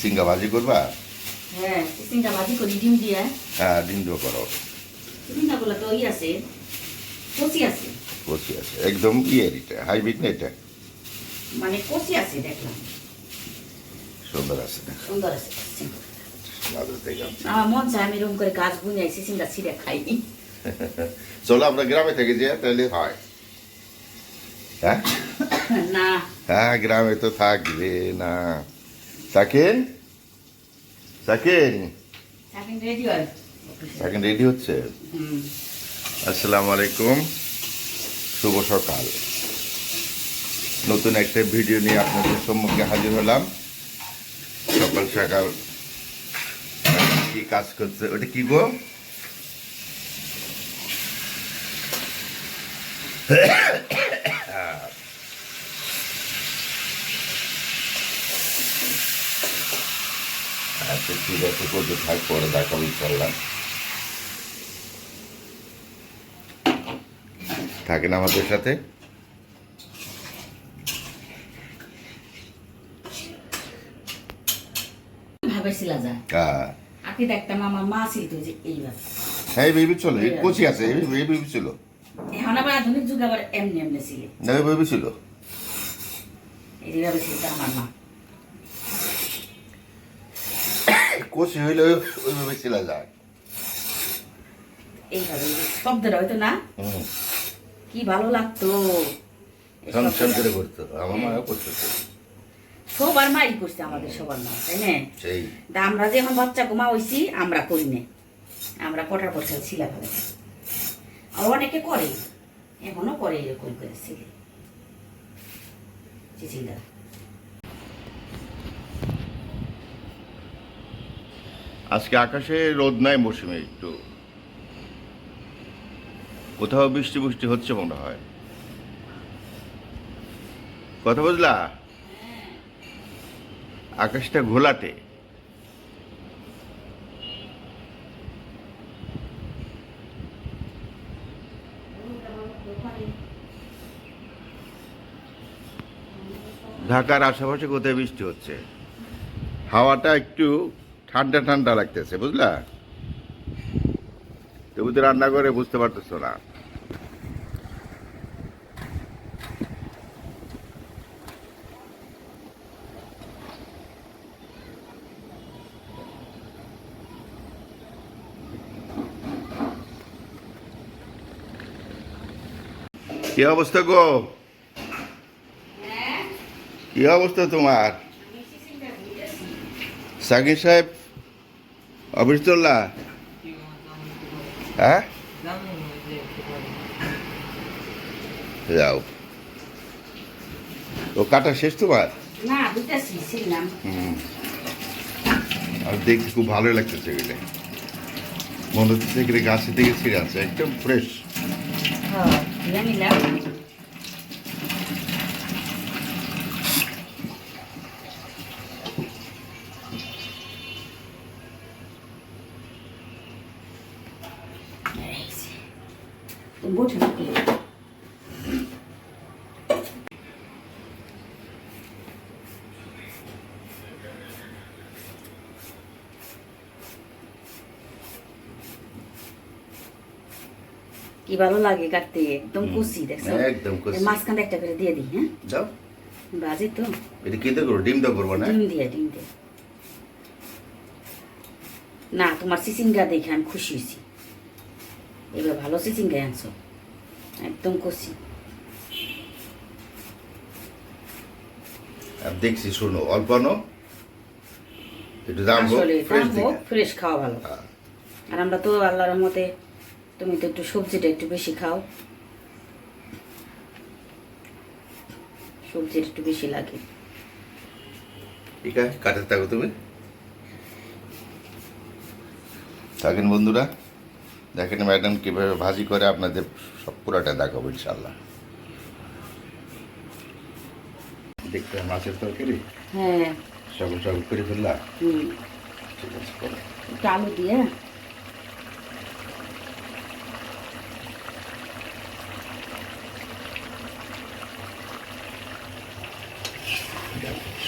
সিঙ্গা ভাজি করবা? হ্যাঁ চিচিঙ্গা ভাজি করি ডিম দিয়ে। হ্যাঁ ডিম দিয়ে করো। চিচিঙ্গা গুলো তো ই আছে কচি আছে। কচি আছে একদম ইয়ের এটা হাইব্রিড না এটা? মানে কচি আছে দেখলাম। সুন্দর আছে সুন্দর আছে। আমার মন চায় আমি এরকম করে গাছ বুঝাই চিচিঙ্গা ছিঁড়ে খাই। চলো আমরা গ্রামে থেকে যে তাহলে হয়। হ্যাঁ? না। হ্যাঁ গ্রামে তো থাকবে না। সাকিন? সাকিন? সাকিন রেডি হচ্ছে? আসসালামু আলাইকুম। শুভ সকাল। নতুন একটা ভিডিও নিয়ে আপনাদের সম্মুখে হাজির হলাম। সকাল সকাল কি কাজ করছে? ওটা কি গো আচ্ছা ঠিক আছে করতে থাক পরে দেখাবো ইনশাল্লাহ থাকেন আমাদের সাথে? হ্যাঁ। আগে দেখতাম আমার মা ছিল তো যে এইবার হ্যাঁ বেবি কচি আছে এই বেবি ছিল। এখন আবার আধুনিক যুগ আবার এমনি এমনি ছিল। না বেবি ছিল। এইভাবে ছিল আমার মা। কচি হইলে ওই- ওইভাবে ছিল যায়। এইভাবে শব্দটা হয়তো না? হুম। কি ভালো লাগতো। এই সংসার শব্দটা। করে করতো আমার মাও করতো তো। সবার মাই করছে আমাদের সবার মা তাই না? তা আমরা যে এখন বাচ্চা ঘুমা আমরা করি না। আমরা পটার পটকা ছিলা ফেলে আর অনেকে করে। এখনও করে এরকম করে ছিলে। আজকে আকাশে রোদ নাই মৌসুমে একটু। কোথাও বৃষ্টি বৃষ্টি হচ্ছে মনে হয়। কথা বুঝলা? আকাশটা ঘোলাটে। ঢাকার আশেপাশে কোথায় বৃষ্টি হচ্ছে? হাওয়াটা একটু ঠান্ডা ঠান্ডা লাগতেছে বুঝলা? তবু তো রান্না করে বুঝতে পারতেছো না। কি অবস্থা গো? কি অবস্থা তোমার? সাকিব সাহেব অফিস হ্যাঁ? যাও। ও কাটা শেষ তোমার? আর দেখতে খুব ভালো লাগতেছে এগুলো। মনে হচ্ছে এগুলো গাছে থেকে ছিঁড়ে আছে একদম ফ্রেশ কি ভালো লাগে কাটতে একদম কুচি দেখছ? একদম কুচি। এই মাঝখানে একটা করে দিয়ে দিই হ্যাঁ? যাও বাজে তো। এটা কি দিয়ে করব? ডিম দিয়ে করব না? ডিম দিয়ে ডিম দিয়ে। না তোমার চিচিঙ্গা দেখে আমি খুশি হয়েছি। এবার ভালো চিচিঙ্গা আনছো। একদম কষি আর দেখছি শোনো অল্প আনো। একটু দাম হোক ফ্রেশ খাওয়া ভালো। হ্যাঁ। আর আমরা তো আল্লাহর মতে তুমি তো একটু সবজিটা একটু বেশি খাও। সবজির একটু বেশি লাগে। ঠিক আছে কাটে থাকো তুমি। থাকেন বন্ধুরা দেখেন ম্যাডাম কীভাবে ভাজি করে আপনাদের সব পুরাটা দেখাবো ইনশাল্লাহ দেখতে মাছের তরকারি? হ্যাঁ। সকাল সকাল করে ফেললাম ঠিক আছে আলু দিয়ে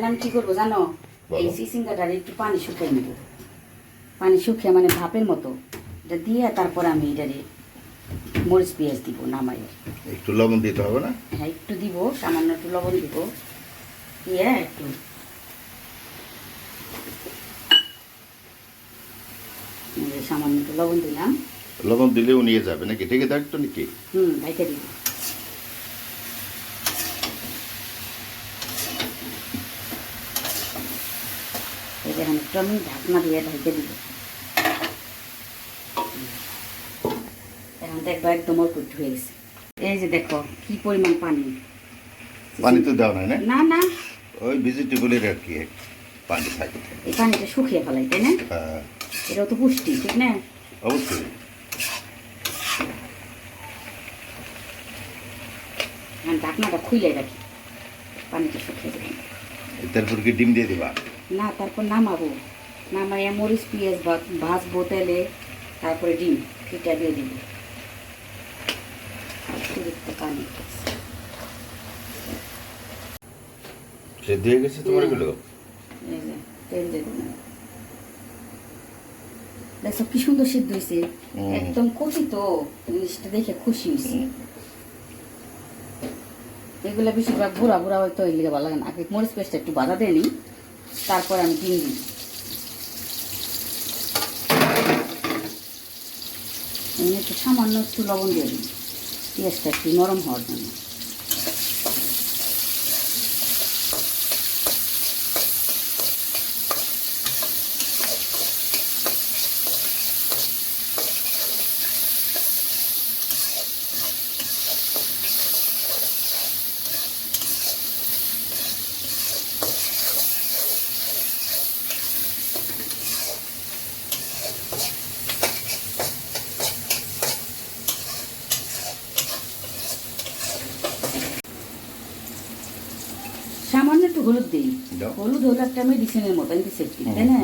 এখন আমি কি করব জানো। এই সিসিঙ্গাটার একটু পানি শুকিয়ে নেব। পানি শুকিয়ে মানে ভাপের মতো। এটা দিয়ে তারপর আমি এটারে মরিচ পেঁয়াজ দিব নামাই একটু লবণ দিতে হবে না? হ্যাঁ একটু দিব সামান্য একটু লবণ দিব। দিয়ে একটু সামান্য একটু লবণ দিলাম। লবণ দিলেও নিয়ে যাবে নাকি? ঢেকে থাকতো নাকি? হুম ঢেকে দিব। এখন একটু আমি ঢাকনা দিয়ে ঢেকে দিব। এখন দেখব একদম অল্প হয়ে গেছে। এই যে দেখো কি পরিমাণ পানি। পানি তো দেওয়া নাই না? না না। ওই ভেজিটেবলের আর কি পানি থাকে। এই পানিটা শুকিয়ে ফেলাই তাই না? হ্যাঁ। এটাও তো পুষ্টি ঠিক না? অবশ্যই। ঢাকনাটা খুলে রাখি। পানিটা শুকিয়ে দেবেন তারপর কি ডিম দিয়ে দিবা? না তারপর নামাবো। নামাইয়া মরিচ পেঁয়াজ ভাজবো তেলে তারপরে ডিম এটা দিয়ে দিব। অতিরিক্ত পানি দিয়ে গেছে তোমার এগুলো? তেল দিয়ে দিলাম। দেখছ কি সুন্দর সিদ্ধ হয়েছে একদম কচি তো জিনিসটা দেখে খুশি হয়েছে এগুলো বেশিরভাগ বুড়া বুড়া হয়তো লিগে ভালো লাগে না। আগে মরিচ পেস্টটা একটু বাধা দেয়নি তারপর আমি ডিম দিই। এমনি একটু সামান্য একটু লবণ দিয়ে দিই। পেঁয়াজটা একটু নরম হওয়ার জন্য সামান্য একটু হলুদ দিই। হলুদ হলো একটা মেডিসিনের মতো অ্যান্টিসেপ্টিক তাই না?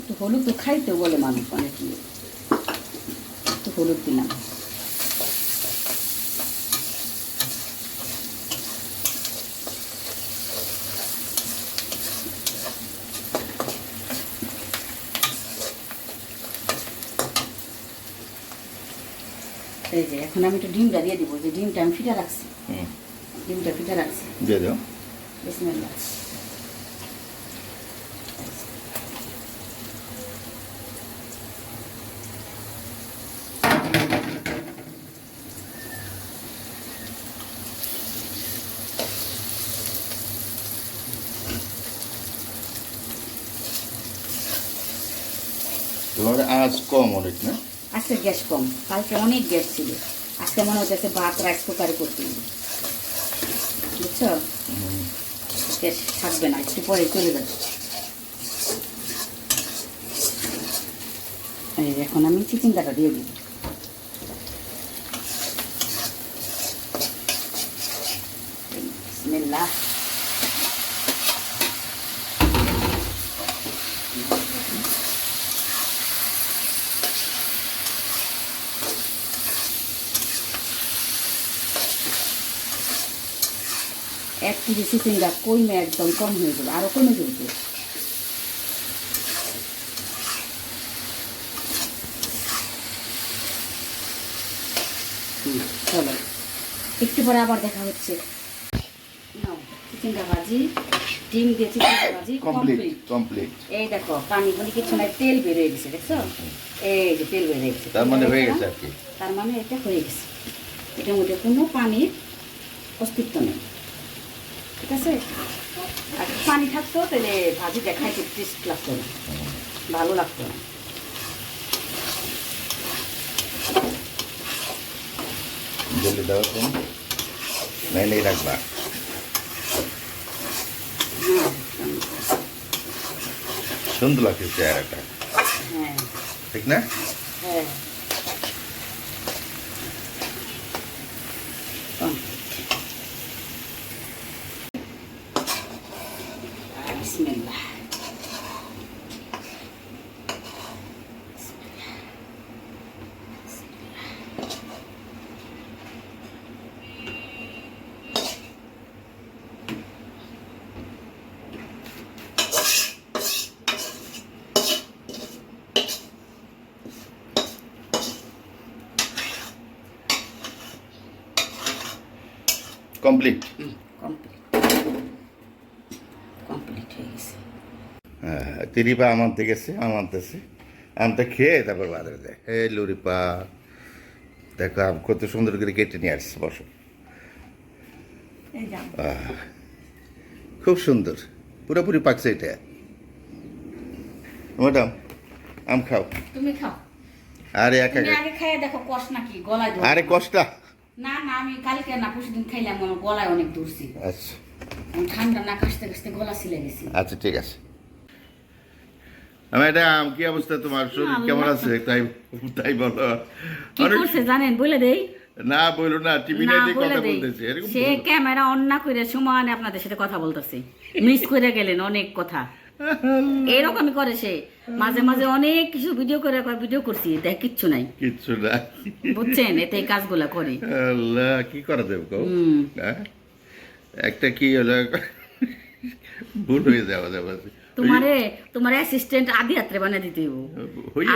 একটু হলুদ তো খাইতে বলে মানুষ অনেক। একটু হলুদ দিলাম। এই যে এখন আমি একটু ডিমটা দিয়ে দিব যে ডিমটা আমি ফিটা রাখছি। ডিমটা ফিটা রাখছি। দিয়ে দাও। বিসমিল্লাহ তোমার আজ কম অনেক না? আজকে গ্যাস কম। কালকে অনেক গ্যাস ছিল। আজকে মনে হচ্ছে ভাত রাইস কুকারে করতে বুঝছ? গ্যাস থাকবে না একটু পরে চলে যাবে। এই এখন আমি চিচিঙ্গাটা দিয়ে দিই। বিসমিল্লাহ। এক কেজি চিচিঙ্গা কমে একদম কম হয়ে যাবে আরও কমে যাবে চলো একটু পরে আবার দেখা হচ্ছে। চিচিঙ্গা ভাজি ডিম দিয়ে চিচিঙ্গা ভাজি কমপ্লিট কমপ্লিট। কমপ্লিট। এই দেখো পানি কিছু নাই তেল বেরিয়ে গেছে দেখছ? এই যে তেল বেরিয়ে গেছে। তার মানে হয়ে গেছে আর কি। তার মানে এটা হয়ে গেছে। এটার মধ্যে কোনো পানির অস্তিত্ব নেই। ঠিক আছে? আর পানি থাকতো তাহলে ভাজি দেখাইতে টেস্ট লাগতো না। ভালো লাগতো না। জলে দাও তুমি নাই নাই রাখবা। সুন্দর লাগছে চেহারাটা। হ্যাঁ। ঠিক না? হ্যাঁ। বিসমিল্লাহ কমপ্লিট কমপ্লিট কমপ্লিট হয়ে গেছে হ্যাঁ তিরিপা আম আনতে গেছে আম আনতেছে আমটা খেয়ে তারপর বাজারে যায়। হে লুরিপা দেখো আম কত সুন্দর করে কেটে নিয়ে আসছে বসো। খুব সুন্দর পুরোপুরি পাকছে এটা। ম্যাডাম আম খাও। তুমি খাও। আরে একা আগে খাইয়ে দেখো কষ নাকি? গলায় আরে কষ্টা। না না আমি কালকে না পরশুদিন খাইলাম গলায় অনেক দূরছি আচ্ছা। ঠান্ডা না কাশতে কাশতে গলা ছিলে গেছি। আচ্ছা ঠিক আছে। ম্যাডাম কি অবস্থা তোমার? শরীর কেমন আছে? তাই তাই বলো। কি করছে জানেন? বলে দেই। না বলো না টিভি না দিয়ে কথা বলতেছে এরকম সে ক্যামেরা অন না করে সমানে আপনাদের সাথে কথা বলতেছে। মিস করে গেলেন অনেক কথা। এরকমই করে সে। মাঝে মাঝে অনেক কিছু ভিডিও করে ভিডিও করছি দেখ কিচ্ছু নাই। কিচ্ছু না বুঝছেন? এতে কাজগুলা করে। আল্লাহ কি করা হ্যাঁ? একটা কি হলো? ভুল হয়ে যাওয়া যাবে তোমারে তোমার অ্যাসিস্ট্যান্ট আদি হাত্রে বানিয়ে দিতে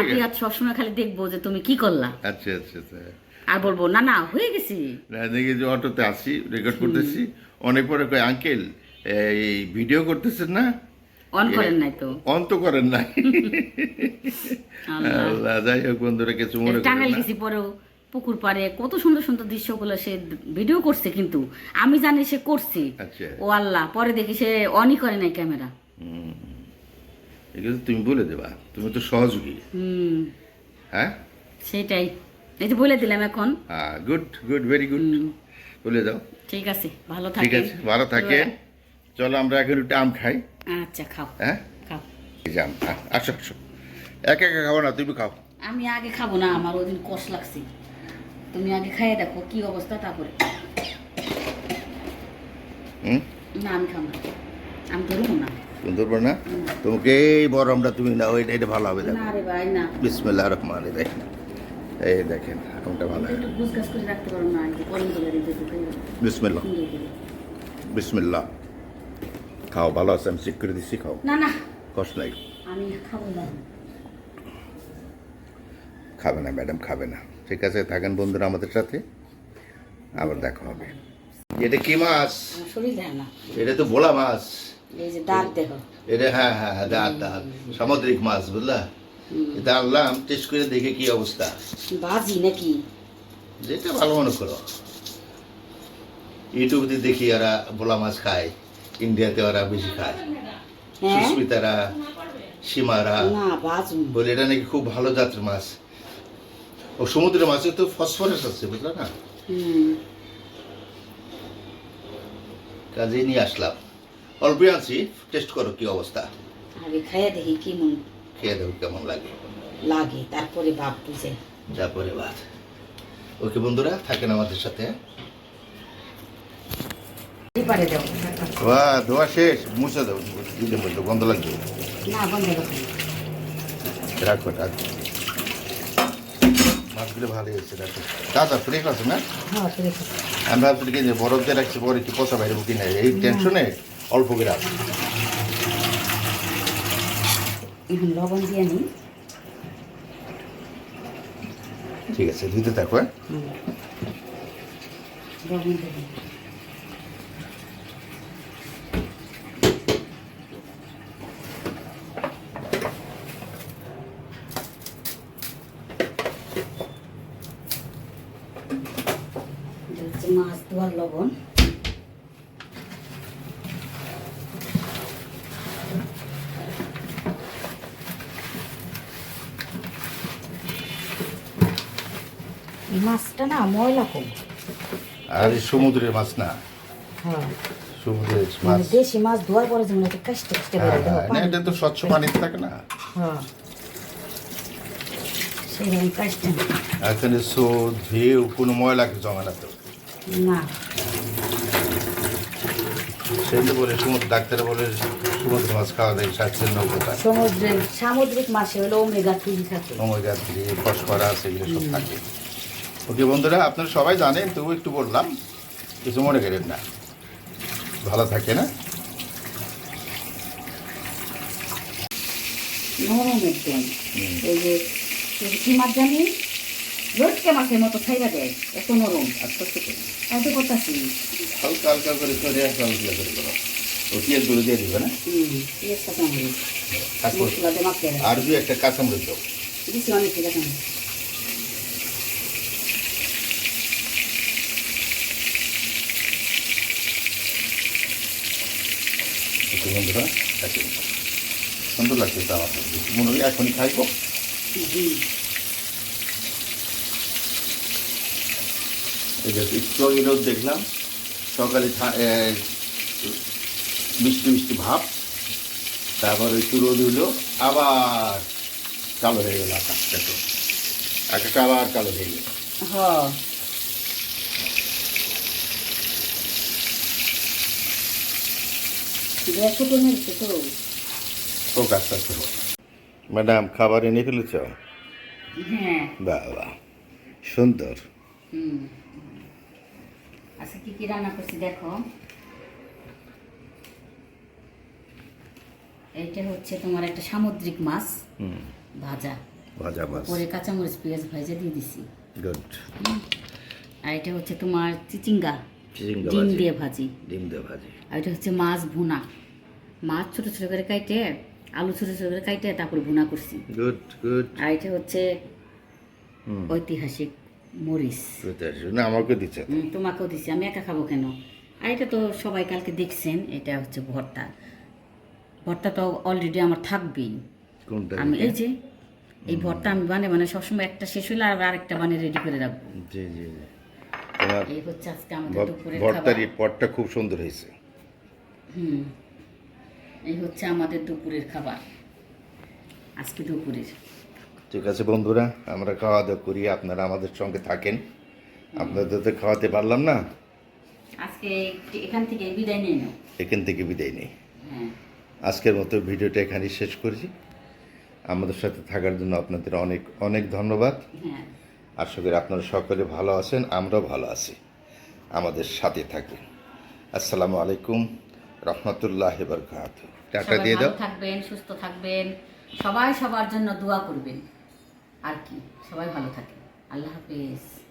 আদি হাত সবসময় খালি দেখব যে তুমি কি করলা। আচ্ছা আচ্ছা আচ্ছা। আর বলব না না হয়ে গেছি। না দেখি যে অটোতে আসি রেকর্ড করতেছি। অনেক পরে কয় আঙ্কেল এই ভিডিও করতেছেন না? অন করেন নাই তো। অন তো করেন নাই। আল্লাহ। যাই হোক বন্ধুরা কিছু মনে করেন না। পরেও। পুকুর পাড়ে কত সুন্দর সুন্দর দৃশ্যগুলো সে ভিডিও করছে কিন্তু। আমি জানি সে করছে। আচ্ছা। ও আল্লাহ পরে দেখি সে অনই করে নাই ক্যামেরা। এগুলো তুমি বলে দেবা তুমি তো সহযোগী। হুম। হ্যাঁ? সেটাই। এই যে বলে দিলাম এখন। গুড গুড ভেরি গুড বলে দাও। ঠিক আছে ভালো থাকে ঠিক আছে ভালো থাকে। চলো আমরা এখন একটু আম খাই। আচ্ছা খাও। হ্যাঁ? খাও। এই যে আম আসো আসো। একা একা খাব না তুমি খাও। আমি আগে খাব না আমার ওই দিন কষ লাগছে। তুমি আগে খাইয়ে দেখো কি অবস্থা তারপরে। না আমি খাব আমি ধরবো না। সুন্দর না? তোমাকে এই বরমটা তুমি না ওইটা এটা ভালো হবে দেখো। বিসমিল্লাহ রহমান দেখেন। এই দেখেন আমটা ভালো বিসমিল্লাহ। বিসমিল্লাহ। খাও ভালো আছে আমি চেক করে দিচ্ছি খাও। না না। কষ্ট নাই। আমি খাব না। খাবে না ম্যাডাম খাবে না। ঠিক আছে থাকেন বন্ধুরা আমাদের সাথে। আবার দেখা হবে। এটা কি মাছ? দেয় এটা তো ভোলা মাছ। এটা হ্যাঁ হ্যাঁ হ্যাঁ দাঁত দাঁত। সামুদ্রিক মাছ বুঝলা? এটা আনলাম টেস্ট করে দেখে কি অবস্থা। বাজি নাকি? যেটা ভালো মনে করো। ইউটিউবে দেখি ওরা ভোলা মাছ খায় ইন্ডিয়াতে ওরা বেশি খায়। হ্যাঁ। সুস্মিতারা সীমারা। বলে এটা নাকি খুব ভালো জাতের মাছ। ও সমুদ্রের মাছে তো ফসফরাস আছে বুঝলা না? কাজে নিয়ে আসলাম। অল্প আনছি টেস্ট করো কি অবস্থা। আগে খাইয়া দেখি কি মন। খেয়ে দেখো কেমন লাগে। লাগে তারপরে বাপ বুঝে। তারপরে বাদ ওকে বন্ধুরা থাকেন আমাদের সাথে। পারে ধোয়া শেষ। মুছে দাও দিলে বলতো গন্ধ লাগবে। না রাখো রাখো রাখো। মাছগুলো ভালোই হয়েছে রাখো তাজা ফ্রেশ আছে না? হ্যাঁ আমি ভাবছি কি যে বরফ দিয়ে রাখছি পরে কি পচা বাইরে বুকি নাই এই টেনশনে অল্প করে আছে লবণ দিয়ে নিই। ঠিক আছে দিতে থাকো হ্যাঁ লবণ দেবো এটা হচ্ছে মাছ ধোয়ার লবণ এই মাছটা না ময়লা কম। আর এই সমুদ্রের মাছ না। হ্যাঁ। সমুদ্রের মানে মাছ। দেশি মাছ ধোয়ার পরে যেমন একটা কাশতে কাশতে হ্যাঁ, বেরোয় হ্যাঁ, না, এটা তো স্বচ্ছ পানিতে থাকে না। হ্যাঁ। সেরকম কাজটা এখানে সো ধুয়েও কোনো ময়লা না তো। না। সেটা বলে সমুদ্র ডাক্তার বলে সমুদ্র মাছ খাওয়া যায় স্বাস্থ্যের নৌকতা সমুদ্রের সামুদ্রিক মাছে হলো ওমেগা থ্রি থাকে। ওমেগা থ্রি ফসফরাস এগুলো সব থাকে। ওকে বন্ধুরা আপনারা সবাই জানেন তবু একটু বললাম কিছু মনে করেন না। ভালো থাকে না? নরম একদম এই যে কি মাছ জানি রোজকে মাছের মতো খাইয়া দেয় এত নরম আর ছোট এত করতেছি। হালকা হালকা করে করে হালকা হালকা করে করো। ও পেঁয়াজগুলো দিয়ে দিবে না? পেঁয়াজ কাঁচামরিচ। আর দু একটা কাঁচামরিচ দাও। অনেক ঠিক আছে বন্ধুরা দেখেন। সুন্দর লাগছে তো আমার। মনে হয় এখনই খাইবো। একটু আগে রোদ দেখলাম সকালে মিষ্টি মিষ্টি ভাব তারপর একটু রোদ হইল আবার কালো হয়ে গেল আকাশ দেখো। আকাশটা আবার কালো হয়ে গেল। হ্যাঁ। ছোট হয়েছে তো ও কাজটা ছিল ম্যাডাম খাবার এনে ফেলেছ? হ্যাঁ। বাবা সুন্দর। হুম। আচ্ছা কি কি রান্না করছি দেখো। এইটা হচ্ছে তোমার একটা সামুদ্রিক মাছ। হুম। ভাজা। ভাজা মাছ। পরে কাঁচামরিচ পেঁয়াজ ভাজা দিয়ে দিছি। গুড আর এটা হচ্ছে তোমার চিচিঙ্গা। ডিম দিয়ে ভাজি। ডিম দিয়ে ভাজি। আর এটা হচ্ছে মাছ ভুনা। মাছ ছোট ছোট করে কাইটে আলু ছোট ছোট করে কাইটে তারপর ভুনা করছি। গুড গুড আর এটা হচ্ছে ঐতিহাসিক মরিচ। না আমাকে দিচ্ছে। তোমাকেও দিছি আমি একা খাব কেন? আর এটা তো সবাই কালকে দেখছেন এটা হচ্ছে ভর্তা। ভর্তা তো অলরেডি আমার থাকবেই। কোনটা আমি এই যে এই ভর্তা আমি বানিয়ে মানে সবসময় একটা শেষ হলে আর আরেকটা বানিয়ে রেডি করে রাখব। জি জি জি। এই হচ্ছে আজকে আমাদের দুপুরের ভর্তার এই পটটা খুব সুন্দর হয়েছে। হুম। এই হচ্ছে আমাদের দুপুরের খাবার। আজকে দুপুরের। ঠিক আছে বন্ধুরা আমরা খাওয়া দাওয়া করি আপনারা আমাদের সঙ্গে থাকেন। আপনাদের তো খাওয়াতে পারলাম না। আজকে এখান থেকে বিদায় নিয়ে নাও। এখান থেকে বিদায় নেই। হ্যাঁ। আজকের মতো ভিডিওটা এখানেই শেষ করছি। আমাদের সাথে থাকার জন্য আপনাদের অনেক অনেক ধন্যবাদ। হ্যাঁ। আশা করি আপনারা সকলে ভালো আছেন আমরাও ভালো আছি। আমাদের সাথে থাকবেন আসসালামু আলাইকুম রহমতুল্লাহ বরকাত টাটা দিয়ে দাও। থাকবেন সুস্থ থাকবেন। সবাই সবার জন্য দোয়া করবেন। আর কি? সবাই ভালো থাকে আল্লাহ হাফেজ।